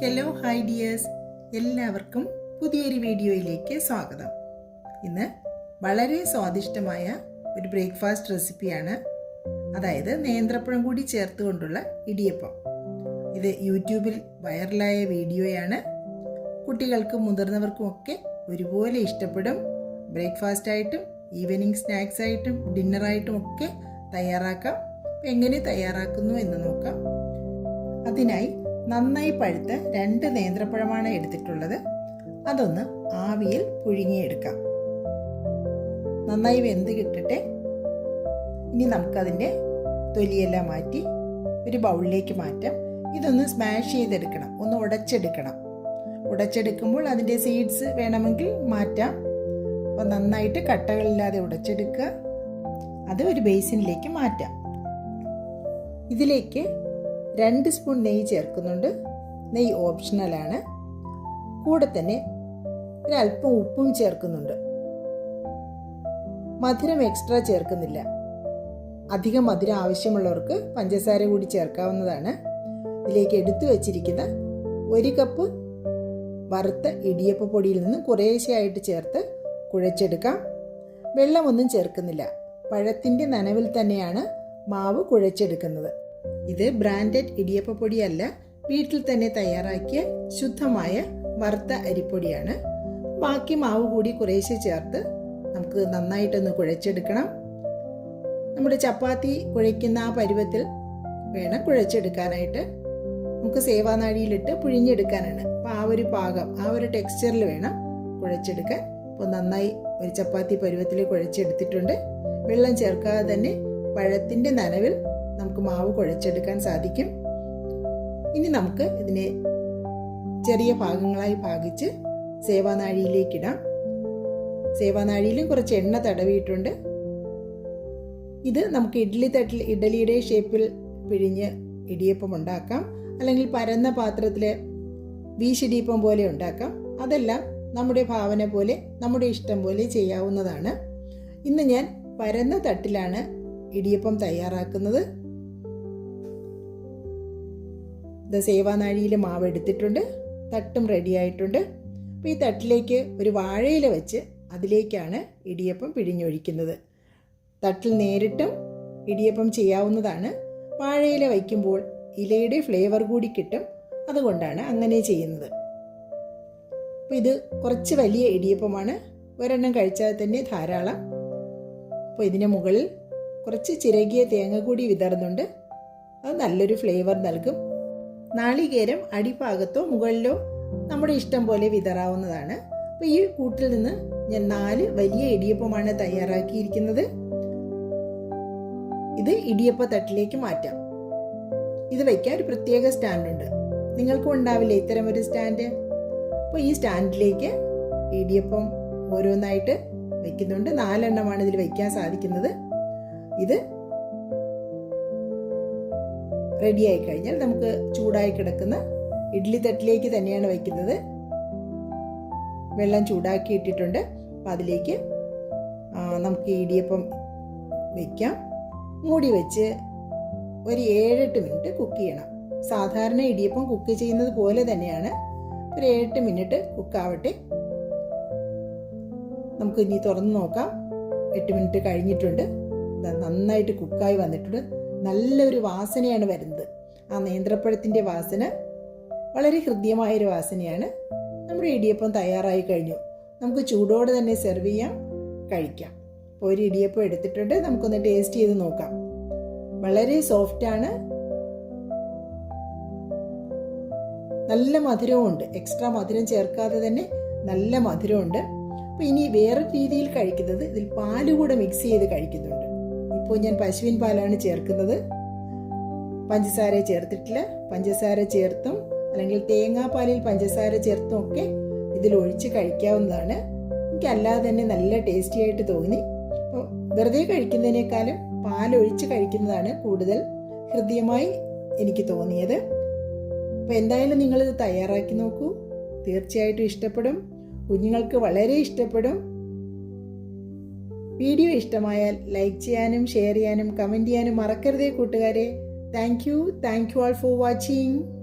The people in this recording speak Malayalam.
ഹലോ ഹൈ ഡിയേഴ്സ് എല്ലാവർക്കും പുതിയൊരു വീഡിയോയിലേക്ക് സ്വാഗതം. ഇന്ന് വളരെ സ്വാദിഷ്ടമായ ഒരു ബ്രേക്ക്ഫാസ്റ്റ് റെസിപ്പിയാണ് അതായത് നേന്ത്രപ്പഴം കൂടി ചേർത്തുകൊണ്ടുള്ള ഇടിയപ്പം. ഇത് യൂട്യൂബിൽ വൈറലായ വീഡിയോയാണ്. കുട്ടികൾക്കും മുതിർന്നവർക്കും ഒക്കെ ഒരുപോലെ ഇഷ്ടപ്പെടും. ബ്രേക്ക്ഫാസ്റ്റ് ആയിട്ടും ഈവനിങ് സ്നാക്സ് ആയിട്ടും ഡിന്നറായിട്ടും ഒക്കെ തയ്യാറാക്കാം. എങ്ങനെ തയ്യാറാക്കുന്നു എന്ന് നോക്കാം. അതിനായി നന്നായി പഴുത്ത രണ്ട് നേന്ത്രപ്പഴമാണ് എടുത്തിട്ടുള്ളത്. അതൊന്ന് ആവിയിൽ പുഴുങ്ങിയെടുക്കാം. നന്നായി വെന്ത് കിട്ടട്ടെ. ഇനി നമുക്കതിന്റെ തൊലിയെല്ലാം മാറ്റി ഒരു ബൗളിലേക്ക് മാറ്റാം. ഇതൊന്ന് സ്മാഷ് ചെയ്തെടുക്കണം. ഒന്ന് ഉടച്ചെടുക്കണം. ഉടച്ചെടുക്കുമ്പോൾ അതിന്റെ സീഡ്സ് വേണമെങ്കിൽ മാറ്റാം. അപ്പോൾ നന്നായിട്ട് കട്ടകളില്ലാതെ ഉടച്ചെടുക്കുക. അത് ഒരു ബേസിനിലേക്ക് മാറ്റാം. ഇതിലേക്ക് രണ്ട് സ്പൂൺ നെയ്യ് ചേർക്കുന്നുണ്ട്. നെയ്യ് ഓപ്ഷണലാണ് കൂടെ തന്നെ ഒരല്പം ഉപ്പും ചേർക്കുന്നുണ്ട്. മധുരം എക്സ്ട്രാ ചേർക്കുന്നില്ല. അധികം മധുരം ആവശ്യമുള്ളവർക്ക് പഞ്ചസാര കൂടി ചേർക്കാവുന്നതാണ്. ഇതിലേക്ക് എടുത്തു വച്ചിരിക്കുന്ന ഒരു കപ്പ് വറുത്ത ഇടിയപ്പ പൊടിയിൽ നിന്ന് കുറേശ്ശെയായിട്ട് ചേർത്ത് കുഴച്ചെടുക്കാം. വെള്ളമൊന്നും ചേർക്കുന്നില്ല. പഴത്തിന്റെ നനവിൽ തന്നെയാണ് മാവ് കുഴച്ചെടുക്കുന്നത്. ഇത് ബ്രാൻഡഡ് ഇടിയപ്പ പൊടിയല്ല വീട്ടിൽ തന്നെ തയ്യാറാക്കിയ ശുദ്ധമായ വറുത്ത അരിപ്പൊടിയാണ്. ബാക്കി മാവ് കൂടി കുറേശ്ശെ ചേർത്ത് നമുക്ക് നന്നായിട്ടൊന്ന് കുഴച്ചെടുക്കണം. നമ്മുടെ ചപ്പാത്തി കുഴയ്ക്കുന്ന ആ പരുവത്തിൽ വേണം കുഴച്ചെടുക്കാനായിട്ട്. നമുക്ക് സേവാനാഴിയിലിട്ട് പുഴിഞ്ഞെടുക്കാനാണ്. അപ്പോൾ ആ ഒരു പാകം ആ ഒരു ടെക്സ്ചറിൽ വേണം കുഴച്ചെടുക്കാൻ. അപ്പോൾ നന്നായി ഒരു ചപ്പാത്തി പരുവത്തിൽ കുഴച്ചെടുത്തിട്ടുണ്ട്. വെള്ളം ചേർക്കാതെ തന്നെ പഴത്തിന്റെ നനവിൽ നമുക്ക് മാവ് കുഴച്ചെടുക്കാൻ സാധിക്കും. ഇനി നമുക്ക് ഇതിനെ ചെറിയ ഭാഗങ്ങളായി ഭാഗിച്ച് സേവാനാഴിയിലേക്കിടാം. സേവാനാഴിയിലും കുറച്ച് എണ്ണ തടവിയിട്ടുണ്ട്. ഇത് നമുക്ക് ഇഡ്ഡലി തട്ടിൽ ഇഡ്ഡലിയുടെ ഷേപ്പിൽ പിഴിഞ്ഞ് ഇടിയപ്പം ഉണ്ടാക്കാം. അല്ലെങ്കിൽ പരന്ന പാത്രത്തിൽ വീശിടിയപ്പം പോലെ ഉണ്ടാക്കാം. അതെല്ലാം നമ്മുടെ ഭാവന പോലെ നമ്മുടെ ഇഷ്ടം പോലെ ചെയ്യാവുന്നതാണ്. ഇന്ന് ഞാൻ പരന്ന തട്ടിലാണ് ഇടിയപ്പം തയ്യാറാക്കുന്നത്. ഇത് സേവാനാഴിയിൽ മാവ് എടുത്തിട്ടുണ്ട് തട്ടും റെഡി ആയിട്ടുണ്ട്. അപ്പോൾ ഈ തട്ടിലേക്ക് ഒരു വാഴയില വെച്ച് അതിലേക്കാണ് ഇടിയപ്പം പിഴിഞ്ഞൊഴിക്കുന്നത്. തട്ടിൽ നേരിട്ടും ഇടിയപ്പം ചെയ്യാവുന്നതാണ്. വാഴയില വയ്ക്കുമ്പോൾ ഇലയുടെ ഫ്ലേവർ കൂടി കിട്ടും അതുകൊണ്ടാണ് അങ്ങനെ ചെയ്യുന്നത്. അപ്പോൾ ഇത് കുറച്ച് വലിയ ഇടിയപ്പമാണ്. ഒരെണ്ണം കഴിച്ചാൽ തന്നെ ധാരാളം. അപ്പോൾ ഇതിന് മുകളിൽ കുറച്ച് ചിരകിയ തേങ്ങ കൂടി വിതറുന്നുണ്ട്. അത് നല്ലൊരു ഫ്ലേവർ നൽകും. നാളികേരം അടിഭാഗത്തോ മുകളിലോ നമ്മുടെ ഇഷ്ടം പോലെ വിതറാവുന്നതാണ്. അപ്പോൾ ഈ കൂട്ടിൽ നിന്ന് ഞാൻ നാല് വലിയ ഇടിയപ്പമാണ് തയ്യാറാക്കിയിരിക്കുന്നത്. ഇത് ഇടിയപ്പ തട്ടിലേക്ക് മാറ്റാം. ഇത് വയ്ക്കാൻ ഒരു പ്രത്യേക സ്റ്റാൻഡുണ്ട് നിങ്ങൾക്കും ഉണ്ടാവില്ല ഇത്തരം ഒരു സ്റ്റാൻഡ്? അപ്പോൾ ഈ സ്റ്റാൻഡിലേക്ക് ഇടിയപ്പം ഓരോന്നായിട്ട് വെക്കുന്നുണ്ട്. നാലെണ്ണമാണ് ഇതിൽ വയ്ക്കാൻ സാധിക്കുന്നത്. ഇത് റെഡിയായി കഴിഞ്ഞാൽ നമുക്ക് ചൂടായി കിടക്കുന്ന ഇഡ്ഡലി തട്ടിലേക്ക് തന്നെയാണ് വയ്ക്കുന്നത്. വെള്ളം ചൂടാക്കി ഇട്ടിട്ടുണ്ട്. അപ്പം അതിലേക്ക് നമുക്ക് ഇടിയപ്പം വയ്ക്കാം മൂടി വെച്ച് ഒരു ഏഴെട്ട് മിനിറ്റ് കുക്ക് ചെയ്യണം. സാധാരണ ഇടിയപ്പം കുക്ക് ചെയ്യുന്നത് പോലെ തന്നെയാണ്. ഒരു ഏഴെട്ട് മിനിറ്റ് കുക്കാവട്ടെ നമുക്ക് ഇനി തുറന്ന് നോക്കാം. എട്ട് മിനിറ്റ് കഴിഞ്ഞിട്ടുണ്ട്. നന്നായിട്ട് കുക്കായി വന്നിട്ടുണ്ട്. നല്ലൊരു വാസനയാണ് വരുന്നത്. ആ നേന്ത്രപ്പഴത്തിന്റെ വാസന വളരെ ഹൃദ്യമായൊരു വാസനയാണ്. നമ്മുടെ ഇടിയപ്പം തയ്യാറായി കഴിഞ്ഞു. നമുക്ക് ചൂടോടെ തന്നെ സെർവ് ചെയ്യാം കഴിക്കാം. അപ്പോൾ ഒരു ഇടിയപ്പം എടുത്തിട്ടുണ്ട്. നമുക്കൊന്ന് ടേസ്റ്റ് ചെയ്ത് നോക്കാം. വളരെ സോഫ്റ്റാണ്. നല്ല മധുരമുണ്ട് എക്സ്ട്രാ മധുരം ചേർക്കാതെ തന്നെ നല്ല മധുരമുണ്ട് അപ്പോൾ ഇനി വേറെ രീതിയിൽ കഴിക്കുന്നത് ഇതിൽ പാൽ കൂടെ മിക്സ് ചെയ്ത് കഴിക്കുന്നുണ്ട്. ഇപ്പോൾ ഞാൻ പശുവിൻ പാലാണ് ചേർക്കുന്നത്. പഞ്ചസാര ചേർത്തിട്ടില്ല. പഞ്ചസാര ചേർത്തും അല്ലെങ്കിൽ തേങ്ങാപ്പാലിൽ പഞ്ചസാര ചേർത്തും ഒക്കെ ഇതിൽ ഒഴിച്ച് കഴിക്കാവുന്നതാണ്. എനിക്കല്ലാതെ തന്നെ നല്ല ടേസ്റ്റി ആയിട്ട് തോന്നി. അപ്പോൾ വെറുതെ കഴിക്കുന്നതിനേക്കാളും പാലൊഴിച്ച് കഴിക്കുന്നതാണ് കൂടുതൽ ഹൃദ്യമായി എനിക്ക് തോന്നിയത്. അപ്പോൾ എന്തായാലും നിങ്ങളിത് തയ്യാറാക്കി നോക്കൂ. തീർച്ചയായിട്ടും ഇഷ്ടപ്പെടും. കുഞ്ഞുങ്ങൾക്ക് വളരെ ഇഷ്ടപ്പെടും. വീഡിയോ ഇഷ്ടമായാൽ ലൈക്ക് ചെയ്യാനും ഷെയർ ചെയ്യാനും കമന്റ് ചെയ്യാനും മറക്കരുതേ കൂട്ടുകാരെ. Thank you. Thank you all for watching.